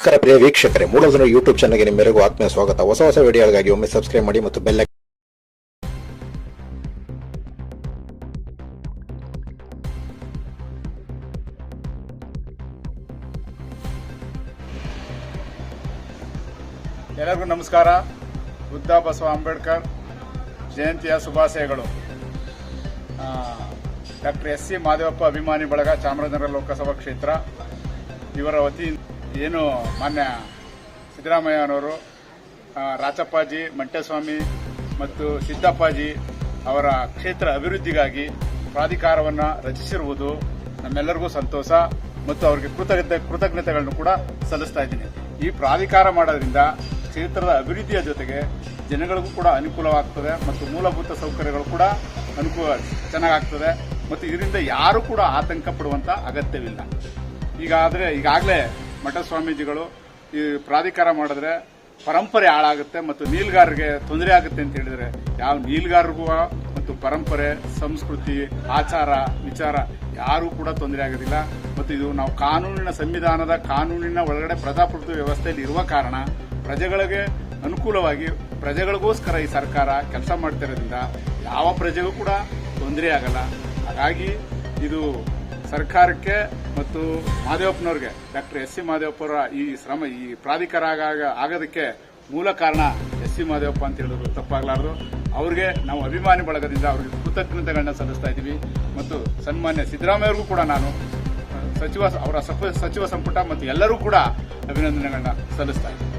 ನಮಸ್ಕಾರ ಪ್ರಿಯ ವೀಕ್ಷಕರೇ ಮೂಲಧನ ಯೂಟ್ಯೂಬ್ ಚಾನಲ್ಗೆ ನಿಮ್ಮೆಲ್ಲರಿಗೂ ಆತ್ಮೀಯ ಸ್ವಾಗತ. ಹೊಸ ಹೊಸ ವಿಡಿಯೋಗಳಿಗಾಗಿ ಒಮ್ಮೆ ಸಬ್ಸ್ಕ್ರೈಬ್ ಮಾಡಿ ಮತ್ತು ಬೆಲ್ಲ ಎಲ್ಲರಿಗೂ ನಮಸ್ಕಾರ. ಬುದ್ಧ ಬಸವ ಅಂಬೇಡ್ಕರ್, ಜಯಂತಿಯ ಶುಭಾಶಯಗಳು. ಡಾಕ್ಟರ್ ಎಸ್ ಸಿ ಮಾದೇವಪ್ಪ ಅಭಿಮಾನಿ ಬಳಗ ಚಾಮರಾಜನಗರ ಲೋಕಸಭಾ ಕ್ಷೇತ್ರ, ಇವರ ವತಿ ಏನು ಮಾನ್ಯ ಸಿದ್ದರಾಮಯ್ಯನವರು ರಾಚಪ್ಪಾಜಿ ಮಂಟೇಸ್ವಾಮಿ ಮತ್ತು ಸಿದ್ದಪ್ಪಾಜಿ ಅವರ ಕ್ಷೇತ್ರ ಅಭಿವೃದ್ಧಿಗಾಗಿ ಪ್ರಾಧಿಕಾರವನ್ನು ರಚಿಸಿರುವುದು ನಮ್ಮೆಲ್ಲರಿಗೂ ಸಂತೋಷ ಮತ್ತು ಅವರಿಗೆ ಕೃತಜ್ಞತೆ, ಕೃತಜ್ಞತೆಗಳನ್ನು ಕೂಡ ಸಲ್ಲಿಸ್ತಾ ಇದ್ದೀನಿ. ಈ ಪ್ರಾಧಿಕಾರ ಮಾಡೋದ್ರಿಂದ ಕ್ಷೇತ್ರದ ಅಭಿವೃದ್ಧಿಯ ಜೊತೆಗೆ ಜನಗಳಿಗೂ ಕೂಡ ಅನುಕೂಲವಾಗ್ತದೆ ಮತ್ತು ಮೂಲಭೂತ ಸೌಕರ್ಯಗಳು ಕೂಡ ಅನುಕೂಲ ಚೆನ್ನಾಗಾಗ್ತದೆ ಮತ್ತು ಇದರಿಂದ ಯಾರು ಕೂಡ ಆತಂಕ ಪಡುವಂಥ ಅಗತ್ಯವಿಲ್ಲ. ಈಗಾದ್ರೆ ಈಗಾಗಲೇ ಮಠ ಸ್ವಾಮೀಜಿಗಳು ಈ ಪ್ರಾಧಿಕಾರ ಮಾಡಿದ್ರೆ ಪರಂಪರೆ ಹಾಳಾಗುತ್ತೆ ಮತ್ತು ನೀಲ್ಗಾರರಿಗೆ ತೊಂದರೆ ಆಗುತ್ತೆ ಅಂತ ಹೇಳಿದ್ರೆ ಯಾವ ನೀಲ್ಗಾರರಿಗೂ ಮತ್ತು ಪರಂಪರೆ, ಸಂಸ್ಕೃತಿ, ಆಚಾರ, ವಿಚಾರ ಯಾರೂ ಕೂಡ ತೊಂದರೆ ಆಗೋದಿಲ್ಲ. ಮತ್ತು ಇದು ನಾವು ಕಾನೂನಿನ ಸಂವಿಧಾನದ ಕಾನೂನಿನ ಒಳಗಡೆ ಪ್ರಜಾಪ್ರಭುತ್ವ ವ್ಯವಸ್ಥೆಯಲ್ಲಿ ಇರುವ ಕಾರಣ ಪ್ರಜೆಗಳಿಗೆ ಅನುಕೂಲವಾಗಿ ಪ್ರಜೆಗಳಿಗೋಸ್ಕರ ಈ ಸರ್ಕಾರ ಕೆಲಸ ಮಾಡ್ತಿರೋದ್ರಿಂದ ಯಾವ ಪ್ರಜೆಗೂ ಕೂಡ ತೊಂದರೆ ಆಗಲ್ಲ. ಹಾಗಾಗಿ ಇದು ಸರ್ಕಾರಕ್ಕೆ ಮತ್ತು ಮಾದೇವಪ್ಪನವ್ರಿಗೆ ಡಾಕ್ಟರ್ ಎಸ್ ಸಿ ಮಾದೇವಪ್ಪರ ಈ ಶ್ರಮ, ಈ ಪ್ರಾಧಿಕಾರ ಆಗ- ಆಗೋದಕ್ಕೆ ಮೂಲ ಕಾರಣ ಎಸ್ ಸಿ ಮಾದೇವಪ್ಪ ಅಂತ ಹೇಳಿದ್ರು. ತಪ್ಪಾಗಲಾರದು. ಅವ್ರಿಗೆ ನಾವು ಅಭಿಮಾನಿ ಬಳಗದಿಂದ ಅವ್ರಿಗೆ ಕೃತಜ್ಞತೆಗಳನ್ನ ಸಲ್ಲಿಸ್ತಾ ಇದ್ದೀವಿ. ಮತ್ತು ಸನ್ಮಾನ್ಯ ಸಿದ್ದರಾಮಯ್ಯವ್ರಿಗೂ ಕೂಡ ನಾನು ಸಚಿವ, ಅವರ ಸಚಿವ ಸಂಪುಟ ಮತ್ತು ಎಲ್ಲರೂ ಕೂಡ ಅಭಿನಂದನೆಗಳನ್ನ ಸಲ್ಲಿಸ್ತಾ ಇದ್ದೀನಿ.